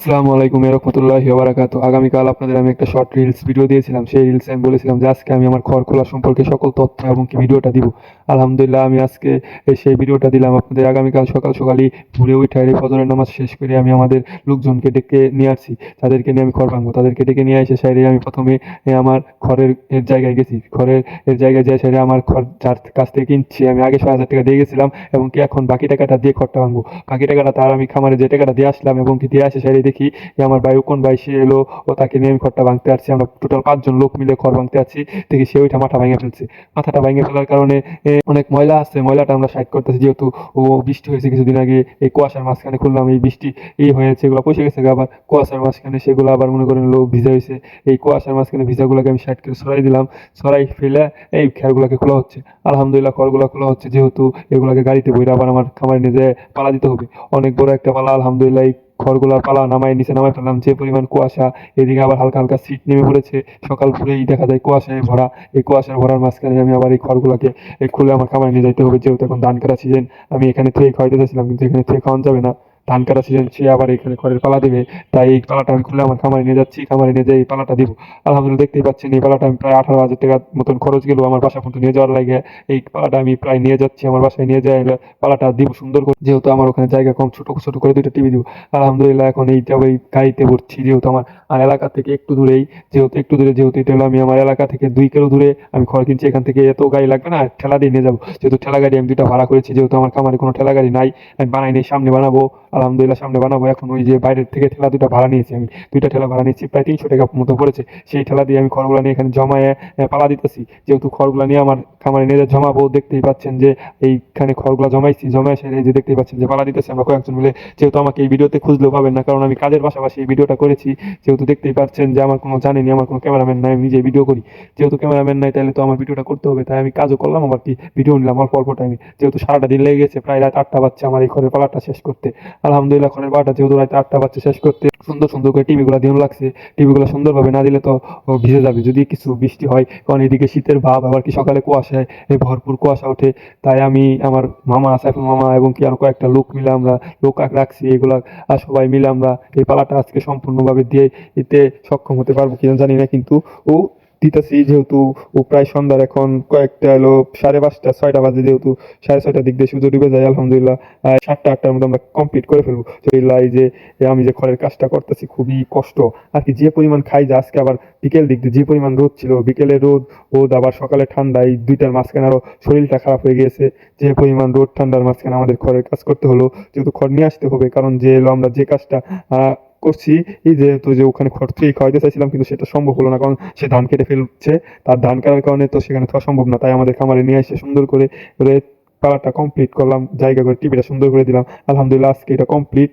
আসসালামু আলাইকুম রহমতুল্লাহি বারাকাতু আগামীকাল আপনাদের আমি একটা শর্ট রিলস ভিডিও দিয়েছিলাম। সেই রিলসে আমি বলেছিলাম যে আজকে আমি আমার খড় খোলা সম্পর্কে সকল তথ্য এবং কি ভিডিওটা দিব। আলহামদুলিল্লাহ, আমি আজকে সেই ভিডিওটা দিলাম আপনাদের। আগামীকাল সকাল সকালই ভোরে উঠে এই ফজরের নামাজ শেষ করে আমি আমাদের লোকজনকে ডেকে নিয়ে আসছি। তাদেরকে নিয়ে আমি খড় ভাঙবো। তাদেরকে ডেকে নিয়ে এসে সাইডে আমি প্রথমে আমার খড়ের এর জায়গায় গেছি। খড়ের এর জায়গায় যাই সাইডে আমার খড় যার কাছ থেকে কিনছি, আমি আগে ছয় হাজার টাকা দিয়ে গেছিলাম এবং কি এখন বাকি টাকাটা দিয়ে খড়টা ভাঙবো। বাকি টাকাটা তার আমি খামারে যে টাকাটা দিয়ে আসলাম এবং কি দিয়ে আসে সাইডে দেখি যে আমার ভাই কোন ভাই, সে এলো, ও তাকে নিয়ে আমি খড়টা ভাঙতে আসছি, আমরা টোটাল পাঁচজন লোক মিলে খড় ভাঙতে আসছি, দেখি সে ওইটা মাথা ভেঙে ফেলছে। মাথাটা ভেঙে ফেলার কারণে অনেক ময়লা আছে, ময়লাটা আমরা সাইড করতেছি, যেহেতু ও বৃষ্টি হয়েছে কিছুদিন আগে, এই কুয়াশার মাঝখানে খুললাম, এই বৃষ্টি এই হয়েছে, এগুলো পয়সা গেছে আবার কুয়াশার মাঝখানে সেগুলো আবার মনে করেন লোক ভিজা হয়েছে, এই কুয়াশার মাঝখানে ভিজাগুলোকে আমি সাইড করে সরাই দিলাম, সরাই ফেলে এই খেরগুলোকে খোলা হচ্ছে। আলহামদুলিল্লাহ খড়গুলো খোলা হচ্ছে, যেহেতু এগুলোকে গাড়িতে বইরা আবার আমার খামারে যেয়ে পালা দিতে হবে। অনেক বড় একটা পালা, আলহামদুলিল্লাহ খড়গুলার পালা নামায় নিচে নামায় ফেললাম। যে পরিমাণ কুয়াশা, এদিকে আবার হালকা হালকা শীত নেমে পড়েছে। সকাল ভোরেই দেখা যায় কুয়াশায় ভরা। এই কুয়াশার ভরার মাঝখানে আমি আবার এই খড়গুলাকে খুলে আমার খামারে নিয়ে যাইতে হবে। যেহেতু এখন ধান কাটা সিজন আমি এখানে থেকে খাওয়াইতে চাইছিলাম, কিন্তু এখানে থেকে খাওয়ানো যাবে না। ধান কাটা সিজন সে আবার এখানে খড়ের পালা দেবে। তাই এই পালাটা আমি খুলে আমার খামারে নিয়ে যাচ্ছি, খামারে নিয়ে যাই এই পালাটা দিব। আলহামদুলিল্লাহ দেখতেই পাচ্ছেন, এই পালাটা আমি প্রায় আঠারো হাজার টাকার মতন খরচ গেল আমার বাসা পর্যন্ত নিয়ে যাওয়ার লাগে। এই পালাটা আমি প্রায় নিয়ে যাচ্ছি, আমার বাসায় নিয়ে যাই পালাটা দিব সুন্দর করে। যেহেতু আমার ওখানে জায়গা কম, ছোট ছোট করে দুইটা টিভি দিব। আলহামদুলিল্লাহ এখন এইটা ওই গাড়িতে ভরছি, যেহেতু আমার, আর এলাকা থেকে একটু দূরেই, যেহেতু একটু দূরে, যেহেতু এটা হলো আমি আমার এলাকা থেকে দুই কিলো দূরে, আমি খড় কিনছি, এখান থেকে এত গাড়ি লাগবে না, ঠেলা দিয়ে নিয়ে যাব। যেহেতু ঠেলা গাড়ি আমি দুইটা ভাড়া করেছি, যেহেতু আমার খামারে কোনো ঠেলা গাড়ি নাই, আমি বানাই নেই, সামনে বানাবো। আলহামদুলিল্লাহ, সামনে বানাবো। এখন ওই যে বাইরের থেকে ঠেলা দুটো ভাড়া নিয়েছি আমি। দুইটা ঠেলা ভাড়া নিয়েছি, প্রায় তিনশো টাকা মতো পড়েছে। সেই ঠেলা দিয়ে আমি খড়গুলো নিয়ে এখানে জমায়ে পালা দিতেছি। যেহেতু খড়গুলো নিয়ে আমার খামারে নিয়ে জমাবো, দেখতেই পাচ্ছেন যে এইখানে খড়গুলো জমাইছি, জমায় সেরে যে দেখতেই পাচ্ছেন যে পালা দিতেছি আমরা কয়েকজন মিলে। যেহেতু আমাকে এই ভিডিওতে খুঁজলেও পাবেন না, কারণ আমি কাজের পাশাপাশি এই ভিডিওটা করেছি। যেহেতু দেখতেই পাচ্ছেন যে আমার কোনো জানেনি আমার কোনো ক্যামেরাম্যান নাই, আমি নিজে ভিডিও করি। যেহেতু ক্যামেরাম্যান নাই, তাহলে তো আমার ভিডিওটা করতে হবে। তাই আমি কাজও করলাম, আবার কি, ভিডিও নিলাম অল্প অল্প টাইমে যেহেতু সারাটা দিন লেগে গেছে, প্রায় রাত আটটা বাচ্চা আমার এই খড়ের পালাটা শেষ করতে। আলহামদুলিল্লাহ পালাটা যেহেতু রাত আটটা বাচ্চা শেষ করতে সুন্দর সুন্দর করে টিভিগুলো দিয়ে লাগছে। টিভিগুলো সুন্দরভাবে না দিলে তো ভিজে যাবে। যদি কিছু বৃষ্টি হয়, কারণ এদিকে শীতের ভাব, আবার কি সকালে কুয়াশায় এই ভরপুর কুয়াশা ওঠে। তাই আমি আমার মামা, সাইফুল মামা এবং কি আরও কয়েকটা লোক মিলে আমরা, লোক রাখছি, এগুলা আর সবাই মিলে আমরা এই পালাটা আজকে সম্পূর্ণভাবে দিয়ে এতে সক্ষম হতে পারব কিনা জানি না, কিন্তু ও দিতেছি যেহেতু ও প্রায় সন্ধ্যার এখন কয়েকটা এলো সাড়ে পাঁচটা, ছয়টা বাজে যেহেতু সাড়ে ছয়টার দিক দিয়ে সূর্য ডুবে যায়, আলহামদুলিল্লাহ সাতটা, আটটার মধ্যে আমরা কমপ্লিট করে ফেলব। তো এই যে আমি যে খড়ের কাজটা করতেছি খুবই কষ্ট। আর কি, যে পরিমাণ খাই যে আজকে আবার বিকেল দিক দিয়ে, যে পরিমাণ রোদ ছিল, বিকেলে রোদ রোদ, আবার সকালে ঠান্ডা, এই দুইটার মাঝখানে আরও শরীরটা খারাপ হয়ে গিয়েছে। যে পরিমাণ রোদ, ঠান্ডার মাঝখানে আমাদের খড়ের কাজ করতে হলো, যেহেতু খড় নিয়ে আসতে হবে, কারণ যে এলো আমরা যে কাজটা করছি, এই যেহেতু যে ওখানে থেকে খাওয়াইতে চাইছিলাম, কিন্তু সেটা সম্ভব হলো না, কারণ সে ধান কেটে ফেলছে। তার ধান কাটার কারণে তো সেখানে থাকা সম্ভব না, তাই আমাদের খামারে নিয়ে এসে সুন্দর করে পাড়াটা কমপ্লিট করলাম, জায়গা করে টিভিটা সুন্দর করে দিলাম। আলহামদুলিল্লাহ, আজকে এটা কমপ্লিট